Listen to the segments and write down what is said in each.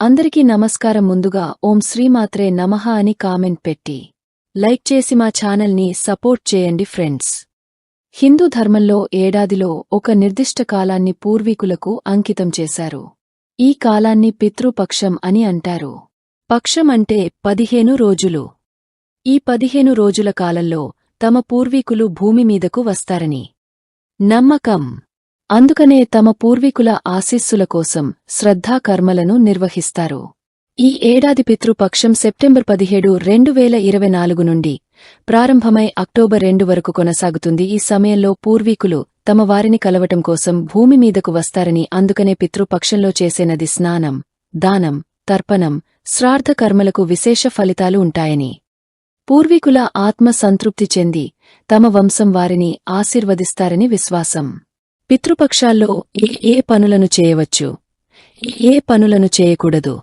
అందరికీ నమస్కారం ముందుగా ఓం శ్రీమాత్రే నమః అని కామెంట్ పెట్టి లైక్ చేసి మా ఛానల్ని సపోర్ట్ చేయండి ఫ్రెండ్స్. హిందూ ధర్మంలో ఏడాదిలో ఒక నిర్దిష్ట కాలాన్ని పూర్వీకులకు అంకితం చేశారు. ఈ కాలాన్ని పితృపక్షం అని అంటారు. పక్షం అంటే పదిహేను రోజులు. ఈ పదిహేను రోజుల కాలంలో తమ పూర్వీకులు భూమి మీదకు వస్తారని. నమ్మకం. అందుకనే తమ పూర్వీకుల ఆశీస్సుల కోసం శ్రద్ధాకర్మలను నిర్వహిస్తారు. ఈ ఏడాది పితృపక్షం సెప్టెంబర్ పదిహేడు రెండు వేల ఇరవై నాలుగు నుండి ప్రారంభమై అక్టోబర్ రెండు వరకు కొనసాగుతుంది. ఈ సమయంలో పూర్వీకులు తమ వారిని కలవటం కోసం భూమి మీదకు వస్తారని అందుకనే పితృపక్షంలో చేసేనది స్నానం దానం తర్పణం శ్రార్థకర్మలకు విశేష ఫలితాలు ఉంటాయని. పూర్వీకుల ఆత్మ సంతృప్తి చెంది తమ వంశం వారిని ఆశీర్వదిస్తారని విశ్వాసం. పితృపక్షాల్లో ఏ ఏ పనులను చేయవచ్చు? ఏ పనులను చేయకూడదు?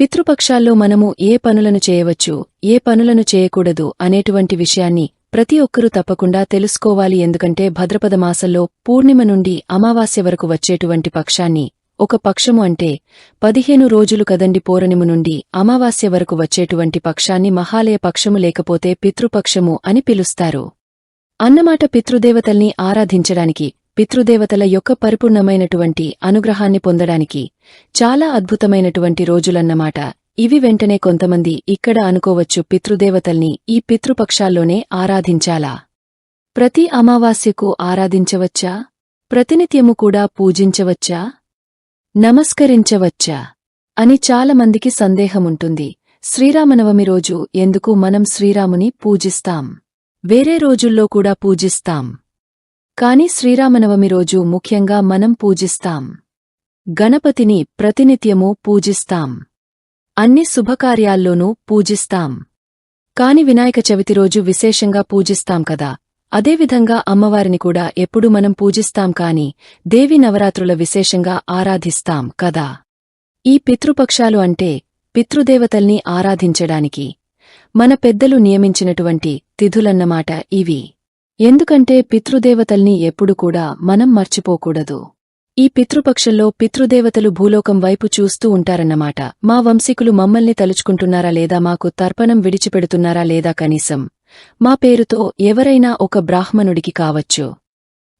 పితృపక్షాల్లో మనము ఏ పనులను చేయవచ్చు? ఏ పనులను చేయకూడదు అనేటువంటి విషయాన్ని ప్రతి ఒక్కరూ తప్పకుండా తెలుసుకోవాలి ఎందుకంటే భద్రపద మాసంలో పూర్ణిమ నుండి అమావాస్య వరకు వచ్చేటువంటి పక్షాన్ని ఒక పక్షము అంటే పదిహేను రోజులు కదండి పూర్ణిమ నుండి అమావాస్య వరకు వచ్చేటువంటి పక్షాన్ని మహాలయ పక్షము లేకపోతే పితృపక్షము అని పిలుస్తారు. అన్నమాట పితృదేవతల్ని ఆరాధించడానికి పితృదేవతల యొక్క పరిపూర్ణమైనటువంటి అనుగ్రహాన్ని పొందడానికి చాలా అద్భుతమైనటువంటి రోజులన్నమాట. ఇవి వెంటనే కొంతమంది ఇక్కడ అనుకోవచ్చు పితృదేవతల్ని ఈ పితృపక్షాల్లోనే ఆరాధించాలా? ప్రతి అమావాస్యకు ఆరాధించవచ్చా? ప్రతినిత్యము కూడా పూజించవచ్చా? నమస్కరించవచ్చా? అని చాలామందికి సందేహముంటుంది. శ్రీరామనవమి రోజు ఎందుకు మనం శ్రీరాముని పూజిస్తాం? వేరే రోజుల్లో కూడా పూజిస్తాం. కాని శ్రీరామనవమి రోజు ముఖ్యంగా మనం పూజిస్తాం. గణపతిని ప్రతినిత్యము పూజిస్తాం. అన్ని శుభకార్యాల్లోనూ పూజిస్తాం. కాని వినాయక చవితి రోజు విశేషంగా పూజిస్తాం కదా. అదేవిధంగా అమ్మవారిని కూడా ఎప్పుడు మనం పూజిస్తాం కాని దేవి నవరాత్రుల విశేషంగా ఆరాధిస్తాం కదా. ఈ పితృపక్షాలు అంటే పితృదేవతల్ని ఆరాధించడానికి మన పెద్దలు నియమించినటువంటి తిథులన్నమాట ఇవి. ఎందుకంటే పితృదేవతల్ని ఎప్పుడు కూడా మనం మర్చిపోకూడదు. ఈ పితృపక్షంలో పితృదేవతలు భూలోకం వైపు చూస్తూ ఉంటారన్నమాట. మా వంశీకులు మమ్మల్ని తలుచుకుంటున్నారా లేదా మాకు తర్పణం విడిచిపెడుతున్నారా లేదా కనీసం? మా పేరుతో ఎవరైనా ఒక బ్రాహ్మణుడికి కావచ్చు?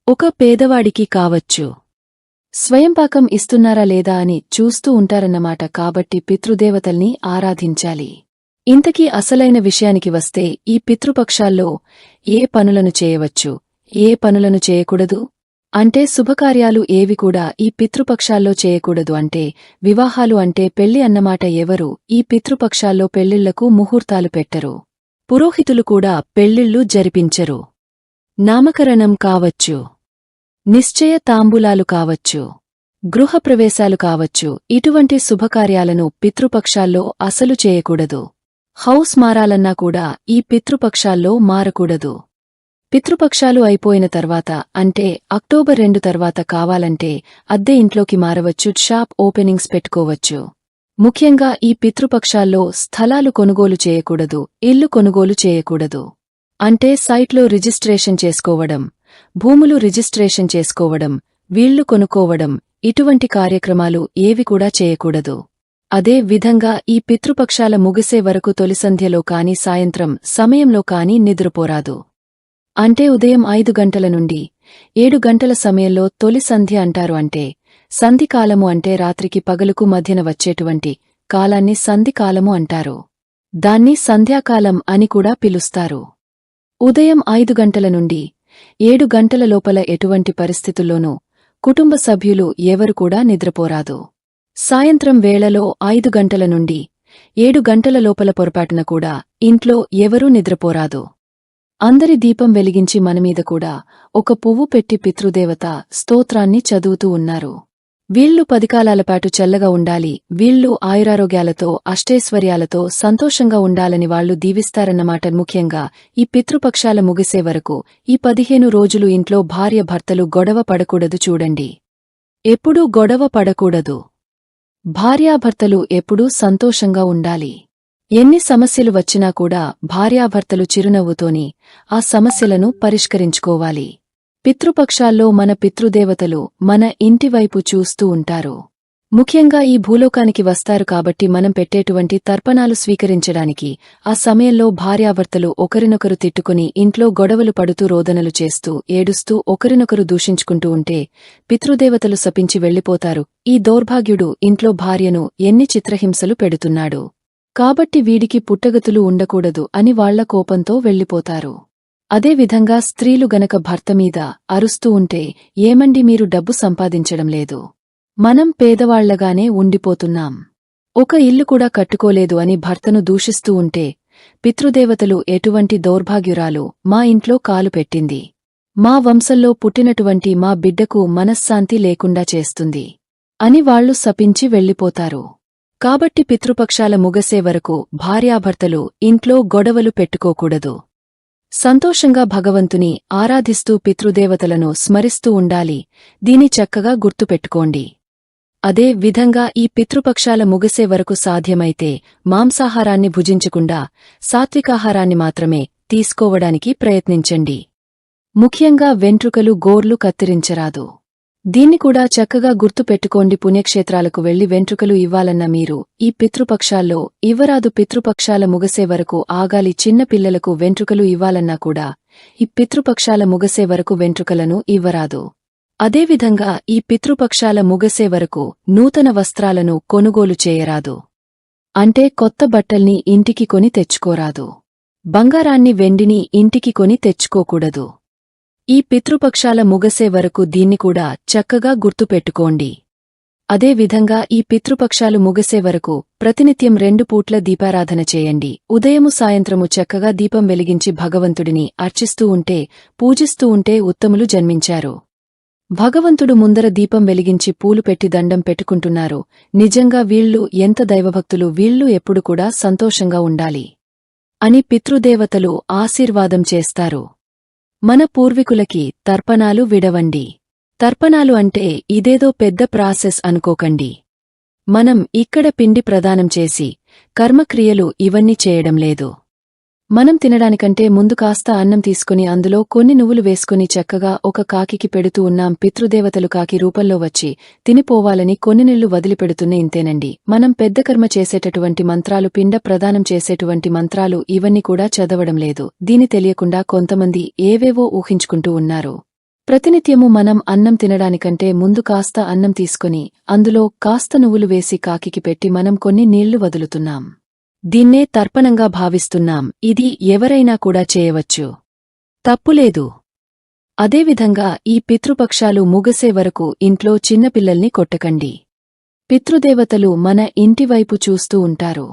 ఒక పేదవాడికి కావచ్చు? స్వయంపాకం ఇస్తున్నారా లేదా అని చూస్తూ ఉంటారన్నమాట కాబట్టి పితృదేవతల్ని ఆరాధించాలి. ఇంతకీ అసలైన విషయానికి వస్తే ఈ పితృపక్షాల్లో ఏ పనులను చేయవచ్చు? ఏ పనులను చేయకూడదు? అంటే శుభకార్యాలు ఏవి కూడా ఈ పితృపక్షాల్లో చేయకూడదు అంటే వివాహాలు అంటే పెళ్ళి అన్నమాట ఎవరు ఈ పితృపక్షాల్లో పెళ్ళిళ్ళకు ముహూర్తాలు పెట్టరు. పురోహితులు కూడా పెళ్ళిళ్ళు జరిపించరు. నామకరణం కావచ్చు. నిశ్చయ తాంబూలాలు కావచ్చు. గృహప్రవేశాలు కావచ్చు. ఇటువంటి శుభకార్యాలను పితృపక్షాల్లో అసలు చేయకూడదు. హౌస్ మారాలన్నా కూడా ఈ పితృపక్షాల్లో మారకూడదు. పితృపక్షాలు అయిపోయిన తర్వాత అంటే అక్టోబర్ రెండు తర్వాత కావాలంటే అద్దె ఇంట్లోకి మారవచ్చు షాప్ ఓపెనింగ్స్ పెట్టుకోవచ్చు. ముఖ్యంగా ఈ పితృపక్షాల్లో స్థలాలు కొనుగోలు చేయకూడదు ఇల్లు కొనుగోలు చేయకూడదు. అంటే సైట్లో రిజిస్ట్రేషన్ చేసుకోవడం భూములు రిజిస్ట్రేషన్ చేసుకోవడం వీళ్ళు కొనుక్కోవడం ఇటువంటి కార్యక్రమాలు ఏవి కూడా చేయకూడదు. అదే విధంగా ఈ పితృపక్షాల ముగిసే వరకు తొలిసంధ్యలో కాని సాయంత్రం సమయంలో కాని నిద్రపోరాదు. అంటే ఉదయం ఐదు గంటల నుండి ఏడు గంటల సమయంలో తొలి సంధ్య అంటారు అంటే సంధికాలము అంటే రాత్రికి పగలుకు మధ్యన వచ్చేటువంటి కాలాన్ని సంధికాలము అంటారు. దాన్ని సంధ్యాకాలం అని కూడా పిలుస్తారు. ఉదయం ఐదు గంటల నుండి ఏడు గంటల లోపల ఎటువంటి పరిస్థితుల్లోనూ కుటుంబ సభ్యులు ఎవరు కూడా నిద్రపోరాదు. సాయంత్రం వేళలో ఐదు గంటల నుండి ఏడు గంటల లోపల పొరపాటున కూడా ఇంట్లో ఎవరూ నిద్రపోరాదు. అందరి దీపం వెలిగించి మనమీద కూడా ఒక పువ్వు పెట్టి పితృదేవత స్తోత్రాన్ని చదువుతూ ఉన్నారు. వీళ్ళు పదికాలాలపాటు చల్లగా ఉండాలి వీళ్ళు ఆయురారోగ్యాలతో అష్టైశ్వర్యాలతో సంతోషంగా ఉండాలని వాళ్ళు దీవిస్తారన్నమాట ముఖ్యంగా ఈ పితృపక్షాల ముగిసే వరకు ఈ పదిహేను రోజులు ఇంట్లో భార్య భర్తలు గొడవ పడకూడదు చూడండి. ఎప్పుడూ గొడవ పడకూడదు. భార్యాభర్తలు ఎప్పుడూ సంతోషంగా ఉండాలి. ఎన్ని సమస్యలు వచ్చినా కూడా భార్యాభర్తలు చిరునవ్వుతోని ఆ సమస్యలను పరిష్కరించుకోవాలి. పితృపక్షాల్లో మన పితృదేవతలు మన ఇంటివైపు చూస్తూ ఉంటారు. ముఖ్యంగా ఈ భూలోకానికి వస్తారు కాబట్టి మనం పెట్టేటువంటి తర్పణాలు స్వీకరించడానికి ఆ సమయంలో భార్యాభర్తలు ఒకరినొకరు తిట్టుకుని ఇంట్లో గొడవలు పడుతూ రోదనలు చేస్తూ ఏడుస్తూ ఒకరినొకరు దూషించుకుంటూ ఉంటే పితృదేవతలు శపించి వెళ్ళిపోతారు ఈ దౌర్భాగ్యుడు ఇంట్లో భార్యను ఎన్ని చిత్రహింసలు పెడుతున్నాడు? కాబట్టి వీడికి పుట్టగతులు ఉండకూడదు అని వాళ్ళ కోపంతో వెళ్ళిపోతారు అదేవిధంగా స్త్రీలు గనక భర్తమీద అరుస్తూ ఉంటే ఏమండి మీరు డబ్బు సంపాదించడం లేదు? మనం పేదవాళ్ళగానే ఉండిపోతున్నాం. ఒక ఇల్లు కూడా కట్టుకోలేదు అని భర్తను దూషిస్తూ ఉంటే పితృదేవతలు ఎటువంటి దౌర్భాగ్యురాలు మా ఇంట్లో కాలు పెట్టింది. మా వంశంలో పుట్టినటువంటి మా బిడ్డకు మనశ్శాంతి లేకుండా చేస్తుంది అని వాళ్ళు శపించి వెళ్ళిపోతారు కాబట్టి పితృపక్షాల ముగసే వరకు భార్యాభర్తలు ఇంట్లో గొడవలు పెట్టుకోకూడదు. సంతోషంగా భగవంతుని ఆరాధిస్తూ పితృదేవతలను స్మరిస్తూ ఉండాలి దీని చక్కగా గుర్తుపెట్టుకోండి. అదే విధంగా ఈ పితృపక్షాల ముగిసే వరకు సాధ్యమైతే మాంసాహారాన్ని భుజించకుండా సాత్వికాహారాన్ని మాత్రమే తీసుకోవడానికి ప్రయత్నించండి. ముఖ్యంగా వెంట్రుకలు గోర్లు కత్తిరించరాదు. దీన్ని కూడా చక్కగా గుర్తుపెట్టుకోండి. పుణ్యక్షేత్రాలకు వెళ్ళి వెంట్రుకలు ఇవ్వాలన్న మీరు ఈ పితృపక్షాల్లో ఇవ్వరాదు పితృపక్షాల ముగసే వరకు ఆగాలి చిన్న పిల్లలకు వెంట్రుకలు ఇవ్వాలన్నా కూడా ఈ పితృపక్షాల ముగసే వరకు వెంట్రుకలను ఇవ్వరాదు. అదేవిధంగా ఈ పితృపక్షాల ముగసే వరకు నూతన వస్త్రాలను కొనుగోలు చేయరాదు. అంటే కొత్త బట్టల్ని ఇంటికి కొని తెచ్చుకోరాదు. బంగారాన్ని వెండిని ఇంటికి కొని తెచ్చుకోకూడదు. ఈ పితృపక్షాల ముగసే వరకు దీన్ని కూడా చక్కగా గుర్తుపెట్టుకోండి. అదేవిధంగా ఈ పితృపక్షాలు ముగసే వరకు ప్రతినిత్యం రెండు పూట్ల దీపారాధన చేయండి. ఉదయము సాయంత్రము చక్కగా దీపం వెలిగించి భగవంతుడిని అర్చిస్తూ ఉంటే పూజిస్తూ ఉంటే ఉత్తములు జన్మించారు. భగవంతుడు ముందర దీపం వెలిగించి పూలు పెట్టి దండం పెట్టుకుంటున్నారు. నిజంగా వీళ్ళు ఎంత దైవభక్తులు వీళ్ళు ఎప్పుడు కూడా సంతోషంగా ఉండాలి అని పితృదేవతలు ఆశీర్వాదం చేస్తారు. మన పూర్వీకులకి తర్పణాలు విడవండి. తర్పణాలు అంటే ఇదేదో పెద్ద ప్రాసెస్ అనుకోకండి. మనం ఇక్కడ పిండి ప్రదానం చేసి కర్మక్రియలు ఇవన్నీ చేయడం లేదు. మనం తినడానికంటే ముందు కాస్త అన్నం తీసుకుని అందులో కొన్ని నువ్వులు వేసుకుని చక్కగా ఒక కాకికి పెడుతూ ఉన్నాం పితృదేవతలు కాకి రూపంలో వచ్చి తినిపోవాలని కొన్ని నెళ్ళు వదిలిపెడుతున్న ఇంతేనండి. మనం పెద్ద కర్మ చేసేటటువంటి మంత్రాలు పిండ ప్రదానం చేసేటువంటి మంత్రాలు ఇవన్నీ కూడా చదవడం లేదు. దీని తెలియకుండా కొంతమంది ఏవేవో ఊహించుకుంటూ ఉన్నారు. ప్రతినిత్యము మనం అన్నం తినడానికంటే ముందు కాస్త అన్నం తీసుకుని అందులో కాస్త నువ్వులు వేసి కాకికి పెట్టి మనం కొన్ని నీళ్ళు వదులుతున్నాం. దీన్నే తర్పణంగా భావిస్తున్నాం. ఇది ఎవరైనా కూడా చేయవచ్చు. తప్పులేదు. అదేవిధంగా ఈ పితృపక్షాలు ముగసే వరకు ఇంట్లో చిన్నపిల్లల్ని కొట్టకండి. పితృదేవతలు మన ఇంటివైపు చూస్తూ ఉంటారు.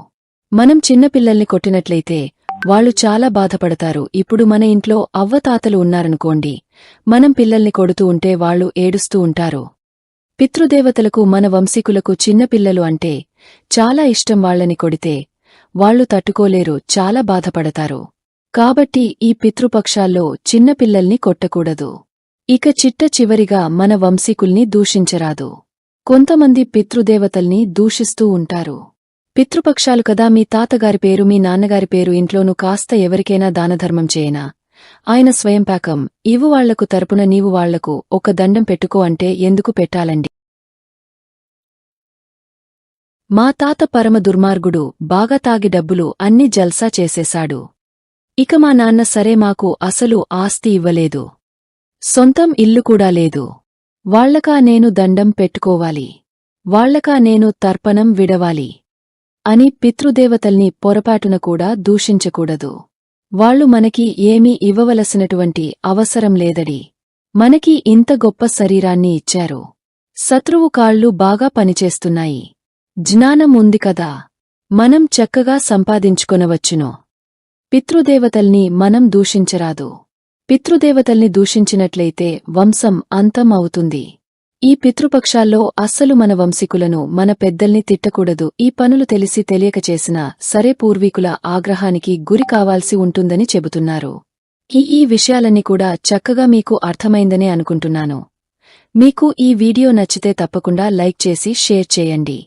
మనం చిన్నపిల్లల్ని కొట్టినట్లయితే వాళ్ళు చాలా బాధపడతారు. ఇప్పుడు మన ఇంట్లో అవ్వతాతలు ఉన్నారనుకోండి మనం పిల్లల్ని కొడుతూ ఉంటే వాళ్ళు ఏడుస్తూ ఉంటారు. పితృదేవతలకు మన వంశీకులకు చిన్నపిల్లలు అంటే చాలా ఇష్టం వాళ్ళని కొడితే వాళ్ళు తట్టుకోలేరు చాలా బాధపడతారు. కాబట్టి ఈ పితృపక్షాల్లో చిన్నపిల్లల్ని కొట్టకూడదు. ఇక చిట్ట చివరిగా మన వంశీకుల్ని దూషించరాదు. కొంతమంది పితృదేవతల్ని దూషిస్తూ ఉంటారు. పితృపక్షాలు కదా మీ తాతగారి పేరు మీ నాన్నగారి పేరు ఇంట్లోనూ కాస్త ఎవరికైనా దానధర్మం చేయనా. ఆయన స్వయంపాకం ఇవ్వు వాళ్ళకు తరపున నీవు వాళ్ళకు ఒక దండం పెట్టుకో అంటే ఎందుకు పెట్టాలండి? మా తాత పరమ దుర్మార్గుడు బాగా తాగి డబ్బులు అన్ని జల్సా చేసేశాడు. ఇక మా నాన్న సరే మాకు అసలు ఆస్తి ఇవ్వలేదు. సొంతం ఇల్లు కూడా లేదు. వాళ్ళకా నేను దండం పెట్టుకోవాలి. వాళ్ళకా నేను తర్పణం విడవాలి. అని పితృదేవతల్ని పొరపాటున కూడా దూషించకూడదు. వాళ్ళు మనకి ఏమీ ఇవ్వవలసినటువంటి అవసరం లేదడి. మనకి ఇంత గొప్ప శరీరాన్ని ఇచ్చారు. శత్రువు కాళ్ళు బాగా పనిచేస్తున్నాయి. జ్ఞానం ఉంది కదా. మనం చక్కగా సంపాదించుకొనవచ్చును. పితృదేవతల్ని మనం దూషించరాదు. పితృదేవతల్ని దూషించినట్లయితే వంశం అంతం అవుతుంది. ఈ పితృపక్షాల్లో అస్సలు మన వంశీకులను మన పెద్దల్ని తిట్టకూడదు. ఈ పనులు తెలిసి తెలియక చేసినా సరే పూర్వీకుల ఆగ్రహానికి గురి కావాల్సి ఉంటుందని చెబుతున్నారు. ఈ ఈ విషయాలన్నీ కూడా చక్కగా మీకు అర్థమైందనే అనుకుంటున్నాను. మీకు ఈ వీడియో నచ్చితే తప్పకుండా లైక్ చేసి షేర్ చేయండి.